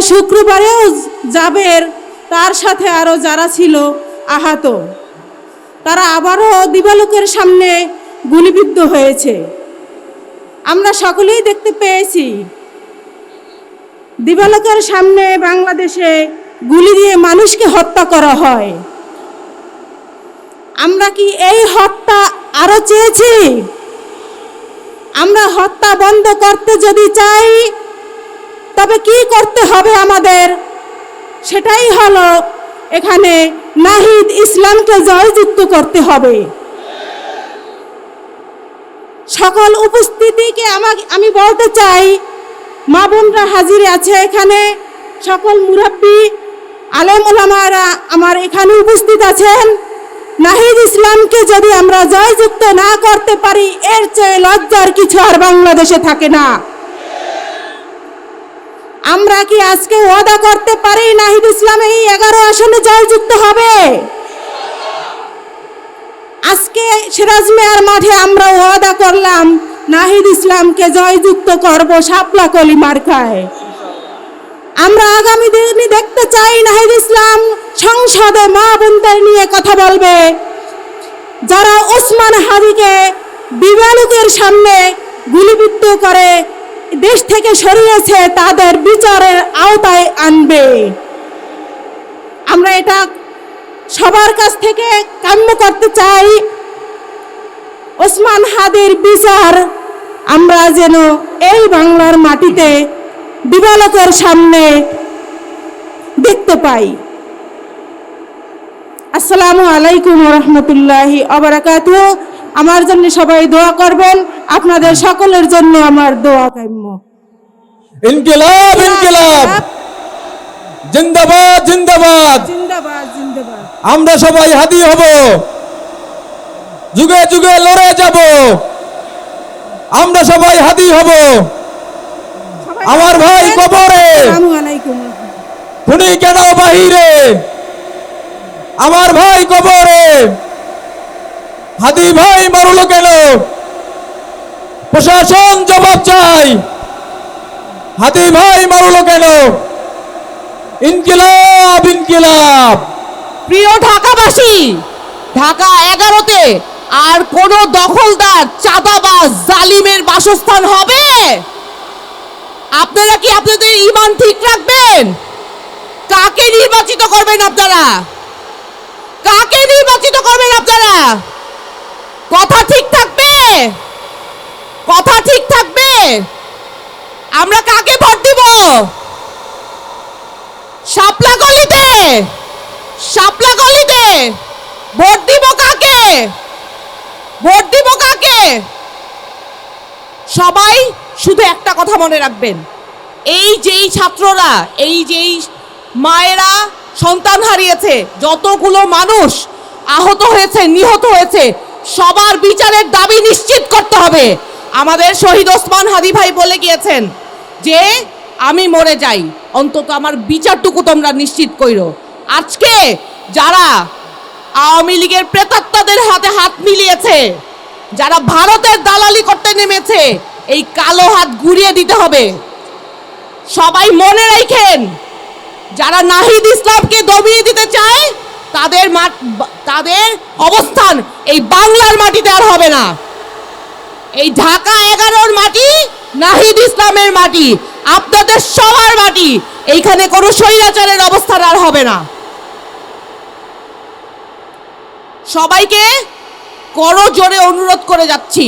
শুক্রবারেও জাবের তার সাথে আরও যারা ছিল আহত। তারা আবারও দিবালোকের সামনে গুলিবিদ্ধ হয়েছে। আমরা সকলেই দেখতে পেয়েছি। দিবালোকের সামনে বাংলাদেশে গুলি দিয়ে মানুষকে হত্যা করা হয়। আমরা কি এই হত্যা আরও চেয়েছি? আমরা হত্যা বন্ধ করতে যদি চাই তবে কি করতে হবে আমাদের? সেটাই হলো এখানে নাহিদ ইসলামকে জয়যুক্ত করতে হবে। সকল উপস্থিতিকে আমাকে, আমি বলতে চাই, মা বোনরা হাজির আছে এখানে, সকল মুরব্বী, আলেম ওলামারা আমার এখানে উপস্থিত আছেন। নাহিদ ইসলামকে যদি আমরা জয়যুক্ত না করতে পারি, এর চেয়ে লজ্জার কিছু আর বাংলাদেশে থাকে না। আমরা কি আজকে ওয়াদা করতে পারি নাহিদ ইসলাম এই এগারো আসনে জয়যুক্ত হবে? আজকে সিরাজ মেয়ার মাঠে আমরা ওয়াদা করলাম, নাহিদ ইসলামকে জয়যুক্ত করব শাপলা কলি মার্কায় আমরা আগামী দিনে দেখতে চাই নাহিদ ইসলাম সংসদে মা বোনদের নিয়ে কথা বলবে। যারা ওসমান হাদিকে বিমানুকের সামনে গুলিবিদ্ধ করে দেশ থেকে সরিয়েছে তাদের বিচারের আওতায় আনবে। আমরা এটা সবার কাছ থেকে কাম্য করতে চাই। ওসমান হাদির বিচার, আমরা যেন এই বাংলার মাটিতে দিবালকের সামনে দেখতে পাই। আসসালামু আলাইকুম রহমতুল্লাহি অবরাকাত আমার জন্য সবাই দোয়া করবেন আপনাদের সকলের জন্য আমার দোয়া কাম্য। ইনকিলাব ইনকিলাব। জিন্দাবাদ জিন্দাবাদ। জিন্দাবাদ জিন্দাবাদ। আমরা সবাই হাদি হব। যুগে যুগে লড়ে যাব। আমরা সবাই হাদি হব। আমার ভাই কবরে। খুনি কেন বাহিরে? আমার ভাই কবরে। হাদি ভাই মরলো কেন? প্রশাসন জবাব চাই। হাদি ভাই মরলো কেন? ইনকিলাব ইনকিলাব। প্রিয় ঢাকাবাসী, ঢাকা এগারোতে আর কোন দখলদার, চাঁদাবাজ, জালিমের বাসস্থান হবে? আপনারা কি আপনাদের ইমান ঠিক রাখবেন? কাকে নির্বাচিত করবেন আপনারা? কাকে নির্বাচিত করবেন আপনারা? কথা ঠিক থাকবে? কথা ঠিক থাকবে? আমরা কাকে ভোট দিব? শাপলা গলিতে? শাপলা গলিতে? ভোট দিব কাকে? ভোট দিব কাকে? সবাই শুধু একটা কথা মনে রাখবেন। এই যেই ছাত্ররা, এই যেই মায়েরা সন্তান হারিয়েছে, যতগুলো মানুষ আহত হয়েছে, নিহত হয়েছে সবার বিচারের দাবি নিশ্চিত করতে হবে। আমাদের শহীদ ওসমান হাদি ভাই বলে গিয়েছেন যে, আমি মরে যাই, অন্তত আমার বিচারটুকু তোমরা নিশ্চিত কইরো। আজকে যারা আওয়ামী লীগের প্রেতাত্মাদের হাতে হাত মিলিয়েছে, যারা ভারতের দালালি করতে নেমেছে, এই কালো হাত ঘুরিয়ে দিতে হবে। সবাই মনে রাখেন, যারা নাহিদ ইসলামকে দমিয়ে দিতে চায় তাদের তাদের অবস্থান এই বাংলার মাটিতে আর হবে না। এই ঢাকা এগারোর মাটি, নাহিদ ইসলামের মাটি, আপনাদের সবার মাটি, এইখানে কোনো স্বৈরাচারের অবস্থান আর হবে না। সবাইকে করো জোরে অনুরোধ করে যাচ্ছি।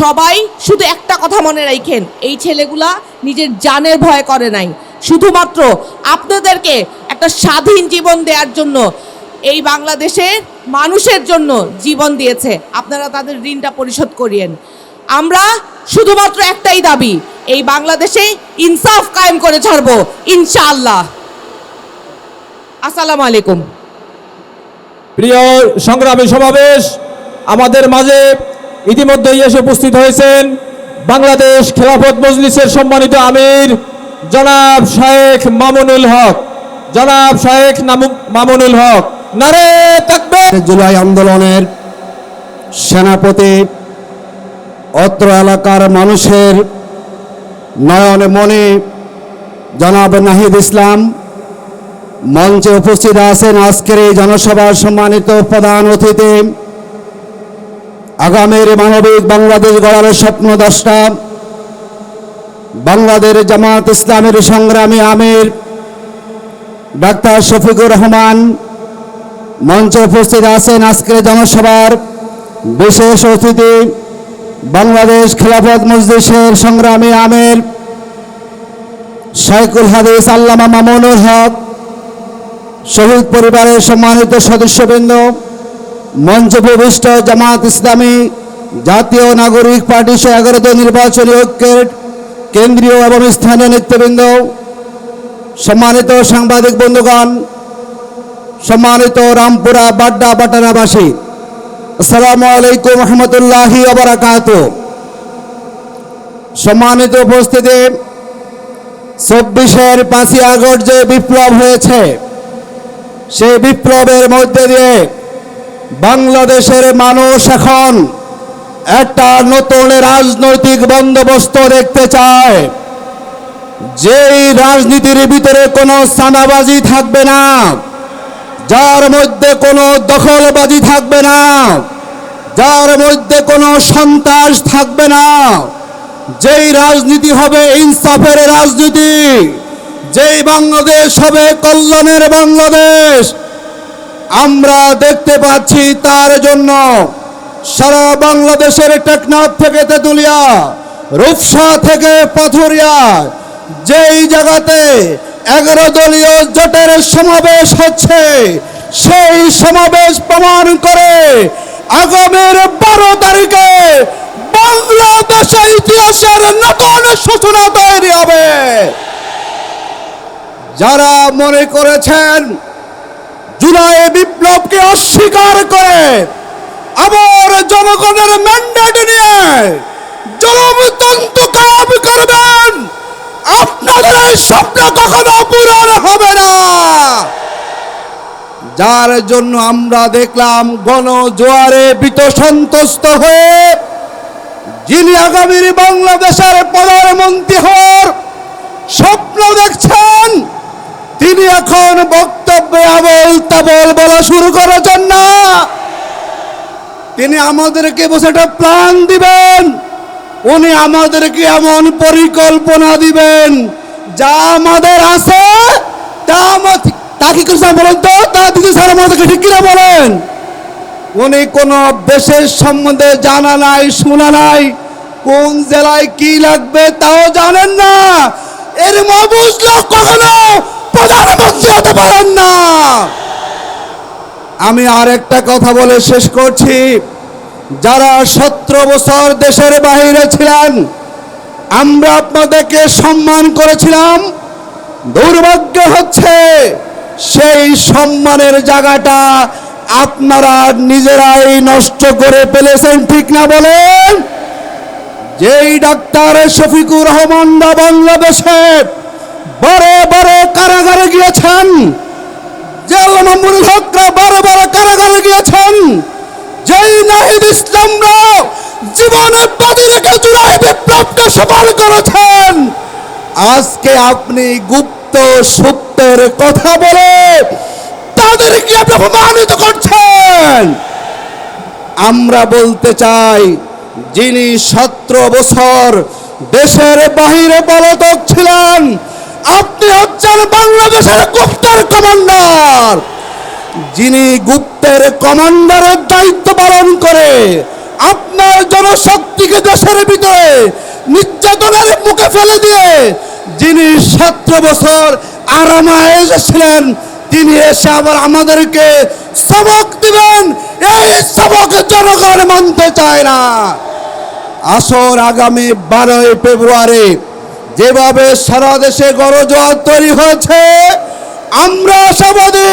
সবাই শুধু একটা কথা মনে রাখেন, এই ছেলেগুলা নিজের জানের ভয় করে নাই। শুধুমাত্র আপনাদেরকে একটা স্বাধীন জীবন দেওয়ার জন্য এই বাংলাদেশের মানুষের জন্য জীবন দিয়েছে। আপনারা তাদের ঋণটা পরিশোধ করিয়েন। আমরা শুধুমাত্র একটাই দাবি, এই বাংলাদেশে ইনসাফ কায়েম করে ছাড়বো, ইনশাআল্লাহ। আসসালামু আলাইকুম। প্রিয় সংগ্রামী সমাবেশ, আমাদের মাঝে ইতিমধ্যেই এসে উপস্থিত হয়েছেন বাংলাদেশ খেলাফত মজলিসের সম্মানিত আমির জনাব শায়েখ মামুনুল হক। জনাব শায়েখ মামুনুল হক। জুলাই আন্দোলনের সেনাপতি অত্র এলাকার মানুষের নয়নে মনে জনাব নাহিদ ইসলাম মঞ্চে উপস্থিত আছেন আজকের এই জনসভার সম্মানিত প্রধান অতিথি। আগামীর মানবিক বাংলাদেশ গড়ার স্বপ্ন দশটা বাংলাদেশ জামাত ইসলামের সংগ্রামী আমির ডাক্তার শফিকুর রহমান মঞ্চে উপস্থিত আছেন আজকের জনসভার বিশেষ অতিথি বাংলাদেশ খেলাফত মজলিসের সংগ্রামী আমির শাইকুল হাদিস আল্লামা মামুনুল হক, শহীদ পরিবারের সম্মানিত সদস্যবৃন্দ, মঞ্চ প্রবিষ্ট জামাত ইসলামী, জাতীয় নাগরিক পার্টি সহ এগারোতে নির্বাচনী ঐক্যের কেন্দ্রীয় এবং স্থানীয় নেতৃবৃন্দ, সম্মানিত সাংবাদিক বন্ধুগণ সম্মানিত রামপুরা বাড্ডা বাটারাবাসী আসসালামু আলাইকুম রহমতুল্লাহি ওবরাকাত সম্মানিত উপস্থিতি, চব্বিশের পাঁচই আগস্ট যে বিপ্লব হয়েছে, সেই বিপ্লবের মধ্যে দিয়ে বাংলাদেশের মানুষ এখন একটা নতুন রাজনৈতিক বন্দোবস্ত দেখতে চায়। যেই রাজনীতির ভিতরে কোনো সানাবাজি থাকবে না। যার মধ্যে কোনো দখলবাজি থাকবে না, যার মধ্যে কোনো সন্ত্রাস থাকবে না, যেই রাজনীতি হবে ইনসাফের রাজনীতি, যেই বাংলাদেশ হবে কল্যাণের বাংলাদেশ, আমরা দেখতে পাচ্ছি তার জন্য সারা বাংলাদেশের টেকনাফ থেকে তেতুলিয়া, রূপসা থেকে পাথুরিয়া, যেই জায়গাতে এগারো দলীয় জোটের সমাবেশ হচ্ছে। সেই সমাবেশ প্রমাণ করে আগামীর বারো তারিখে বাংলাদেশের ইতিহাসের নতুন সূচনা তৈরি হবে। যারা মনে করেছেন জুলাই বিপ্লবকে অস্বীকার করে আবার জনগণের ম্যান্ডেট নিয়ে জনতন্ত্র কায়েম করবেন আপনাদের এই স্বপ্ন কখনো পূরণ হবে না। যার জন্য আমরা দেখলাম গণ জোয়ারে বিত সন্তুষ্ট হয়ে যিনি আগামীর বাংলাদেশের প্রধানমন্ত্রী হওয়ার স্বপ্ন দেখছেন, তিনি এখন বক্তব্যে আবল তাবল বলা শুরু করেছেন না। তিনি আমাদেরকে বসে একটা প্ল্যান দিবেন। উনি আমাদেরকে এমন পরিকল্পনা দিবেন, যা আমাদের আছে, তা তা কি করছে বলেন তো? তা দিদি স্যার আমাদেরকে ঠিক কিনা বলেন? উনি কোনো দেশের সম্বন্ধে জানা নাই, শোনা নাই, কোন জেলায় কি লাগবে তাও জানেন না। এর মবুজ লোক কখনো প্রধানমন্ত্রী হতে পারেন না। আমি আর একটা কথা বলে শেষ করছি। যারা সতেরো বছর দেশের বাহিরে ছিলেন, আমরা আপনাদেরকে সম্মান করেছিলাম। দুর্ভাগ্য হচ্ছে সেই সম্মানের জায়গাটা আপনারা নিজেরাই নষ্ট করে ফেলেছেন, ঠিক না বলেন? যেই ডাক্তার শফিকুর রহমানরা বাংলাদেশে বড় বড় কারাগারে গিয়েছেন, জেল মামুনুল হকরা বড় বড় কারাগারে গিয়েছেন নাহিদ ইসলামরা জীবনে বাজি রেখে জুলাই বিপ্লবকে সফল করেছেন। আজকে আপনি গুপ্ত, সত্যের কথা বলে তাদেরকে অপমানিত করছেন। আমরা বলতে চাই, যিনি সতেরো বছর দেশের বাহিরে পলাতক ছিলেন, আপনি হচ্ছেন বাংলাদেশের গুপ্তের কমান্ডার। যিনি গুপ্তের কমান্ডারের দায়িত্ব পালন করে আপনার জনশক্তিকে দেশের ভিতরে নির্যাতনের মুখে ফেলে দিয়ে যিনি সতেরো বছর আরামায় এসেছিলেন তিনি এসে আবার আমাদেরকে সবক দিবেন। এই সবক জনগণ মানতে চায় না। আসর আগামী বারোই ফেব্রুয়ারি যেভাবে সারা দেশে গণজোয়ার তৈরি হয়েছে, আমরা আশাবাদী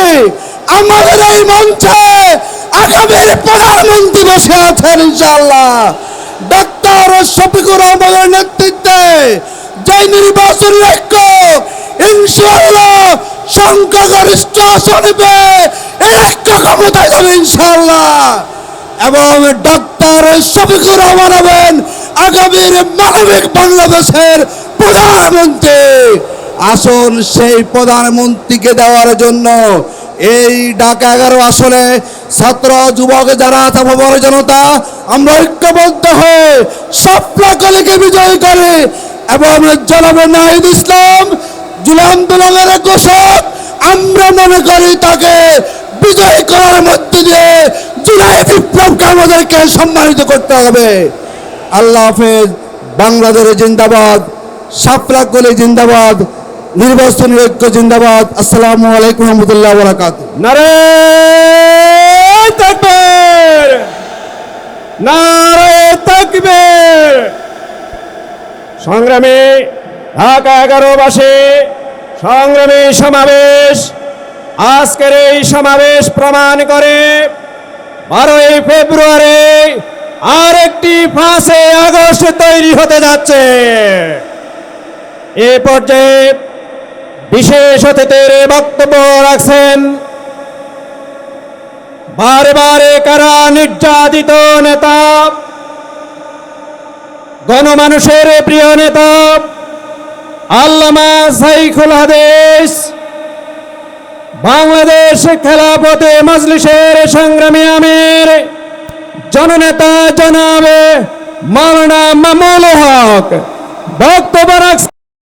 আমাদের এই মঞ্চে আগামীর প্রধানমন্ত্রী বসে আছেন ইনশাল্লাহ ডাক্তার শফিকুর রহমানের নেতৃত্বে যে নির্বাচন ঐক্য ইনশাল্লাহ সংখ্যাগরিষ্ঠ আসন ঐক্য ক্ষমতায় যাবে ইনশাল্লাহ এবং ডক্টর শফিকুর রহমান হবেন আগামীর মানবিক বাংলাদেশের প্রধানমন্ত্রী। আসন সেই প্রধানমন্ত্রীকে দেওয়ার জন্য এই ঢাকা এগারো আসলে ছাত্র, যুবক, যারা বড় জনতা, আমরা ঐক্যবদ্ধ হয়ে সপ্লাকলিকে বিজয় করে এবং জনাবে নাহিদ ইসলাম জুলাই আন্দোলনের ঘোষক, আমরা মনে করি তাকে বিজয় করার মধ্যে দিয়ে জুলাই বিপ্লবকে আমাদেরকে সম্মানিত করতে হবে। আল্লাহ হাফেজ বাংলাদেশ জিন্দাবাদ সাপলাকলি জিন্দাবাদ নির্বাচনী ঐক্য জিন্দাবাদ। আসসালামু আলাইকুম রহমতুল্লাহ বরাকাত নারে তাকবীর। নারে তাকবীর। সংগ্রামী ঢাকা এগারো বাসে সংগ্রামী সমাবেশ, আজকের এই সমাবেশ প্রমাণ করে বারোই ফেব্রুয়ারি আর একটি পাঁচে আগস্ট তৈরি হতে যাচ্ছে। এ পর্যায়ে বিশেষ অতিথির বক্তব্য রাখছেন। বারে বারে কারা নির্যাতিত নেতা? গণমানুষের প্রিয় নেতা আল্লামা সাইখুল হাদিস। বাংলাদেশ খেলাপথে মজলিসের সংগ্রামী আমির, জননেতা জনাবে মাওলানা মামুল হক। বক্তব্য রাখছেন